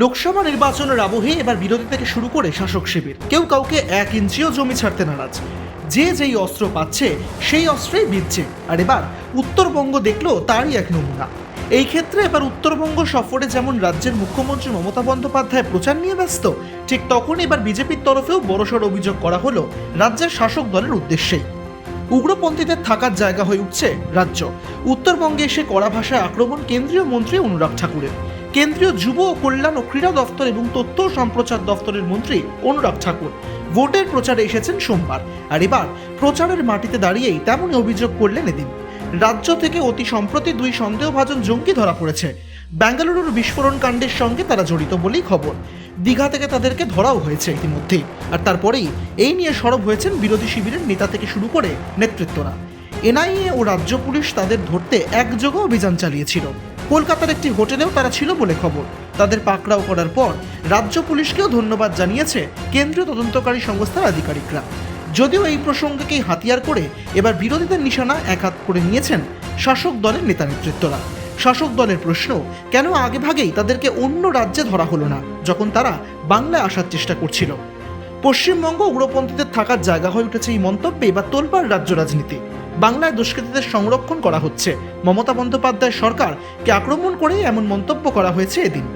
লোকসভা নির্বাচনের আবহে এবার বিরোধী থেকে শুরু করে শাসক শিবির। কেউ কাউকে এক ইঞ্চিও জমি ছাড়তে নারাজ। যে যেই অস্ত্র পাচ্ছে, সেই অস্ত্রেই বিচ্ছে আর এবার উত্তরবঙ্গ দেখল তারই এক নমুনা। এই ক্ষেত্রে এবার উত্তরবঙ্গ সফরে যেমন রাজ্যের মুখ্যমন্ত্রী মমতা বন্দ্যোপাধ্যায় প্রচার নিয়ে ব্যস্ত, ঠিক তখন এবার বিজেপির তরফেও বড়সড় অভিযোগ করা হলো রাজ্যের শাসক দলের উদ্দেশ্যেই। উগ্রপন্থীদের থাকার জায়গা হয়ে উঠছে রাজ্য। উত্তরবঙ্গে এসে কড়া ভাষায় আক্রমণ কেন্দ্রীয় মন্ত্রী অনুরাগ ঠাকুরের। কেন্দ্রীয় যুব ও কল্যাণ ও ক্রীড়া দফতর এবং তথ্য সম্প্রচার দফতরের মন্ত্রী অনুরাগ ঠাকুর। ভোটের প্রচারে এসেছেন সোমবার, আর এবার প্রচারের মাটিতে দাঁড়িয়েই তেমনই অভিযোগ করলেন এদিন। রাজ্য থেকে অতি সম্প্রতি দুই সন্দেহভাজন জঙ্গি ধরা পড়েছে। বেঙ্গালুরুর বিস্ফোরণ কাণ্ডের সঙ্গে তারা জড়িত বলেই খবর। দীঘা থেকে তাদেরকে ধরাও হয়েছে ইতিমধ্যেই, আর তারপরেই এই নিয়ে সরব হয়েছেন বিরোধী শিবিরের নেতা থেকে শুরু করে নেতৃত্বরা। এনআইএ ও রাজ্য পুলিশ তাদের ধরতে একযোগে অভিযান চালিয়েছিল। কলকাতার একটি হোটেলেও তারা ছিল বলে খবর। তাদের পাকড়াও করার পর রাজ্য পুলিশকেও ধন্যবাদ জানিয়েছে কেন্দ্রীয় তদন্তকারী সংস্থার আধিকারিকরা। যদিও এই প্রসঙ্গকেই হাতিয়ার করে এবার বিরোধীদের নিশানা একহাত করে নিয়েছেন শাসক দলের নেতা নেতৃত্বরা। শাসক দলের প্রশ্ন, কেন আগেভাগেই তাদেরকে অন্য রাজ্যে ধরা হলো না, যখন তারা বাংলায় আসার চেষ্টা করছিল? পশ্চিমবঙ্গ উগ্রপন্থীদের থাকার জায়গা হয়ে উঠেছে এই মন্তব্যে এবার তোলপাড় রাজ্য রাজনীতি। বাংলায় দুষ্কৃতীদের সংরক্ষণ করা হচ্ছে। মমতা বন্দ্যোপাধ্যায় সরকারকে আক্রমণ করেই এমন মন্তব্য করা হয়েছে এদিন।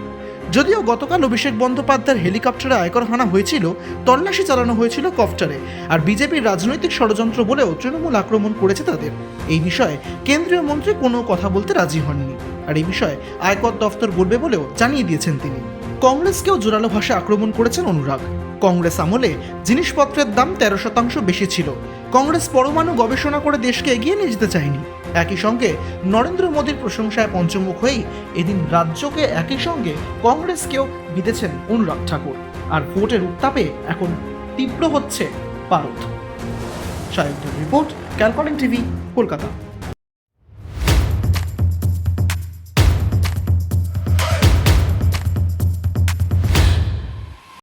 যদিও গতকাল অভিষেক বন্দ্যোপাধ্যায়ের হেলিকপ্টারে আয়কর হানা হয়েছিল, তল্লাশি চালানো হয়েছিল কপ্টারে আর বিজেপির রাজনৈতিক ষড়যন্ত্র বলেও তৃণমূল আক্রমণ করেছে তাদের। এই বিষয়ে কেন্দ্রীয় মন্ত্রী কোনো কথা বলতে রাজি হননি, আর এই বিষয়ে আয়কর দফতর বলবে বলেও জানিয়ে দিয়েছেন তিনি। কংগ্রেসকেও জোরালো ভাষায় আক্রমণ করেছেন অনুরাগ। কংগ্রেস আমলে জিনিসপত্রের দাম তেরো শতাংশ বেশি ছিল। কংগ্রেস পরমাণু গবেষণা করে দেশকে এগিয়ে নিয়ে যেতে চায়নি। একই সঙ্গে নরেন্দ্র মোদীর প্রশংসায় পঞ্চমুখ হয়েই এদিন রাজ্যকে একই সঙ্গে কংগ্রেসকেও বিতেছেন অনুরাগ ঠাকুর। আর ভোটের উত্তাপে এখন তীব্র হচ্ছে ভারত। সায়কদের রিপোর্ট ক্যালকলিং টিভি, কলকাতা।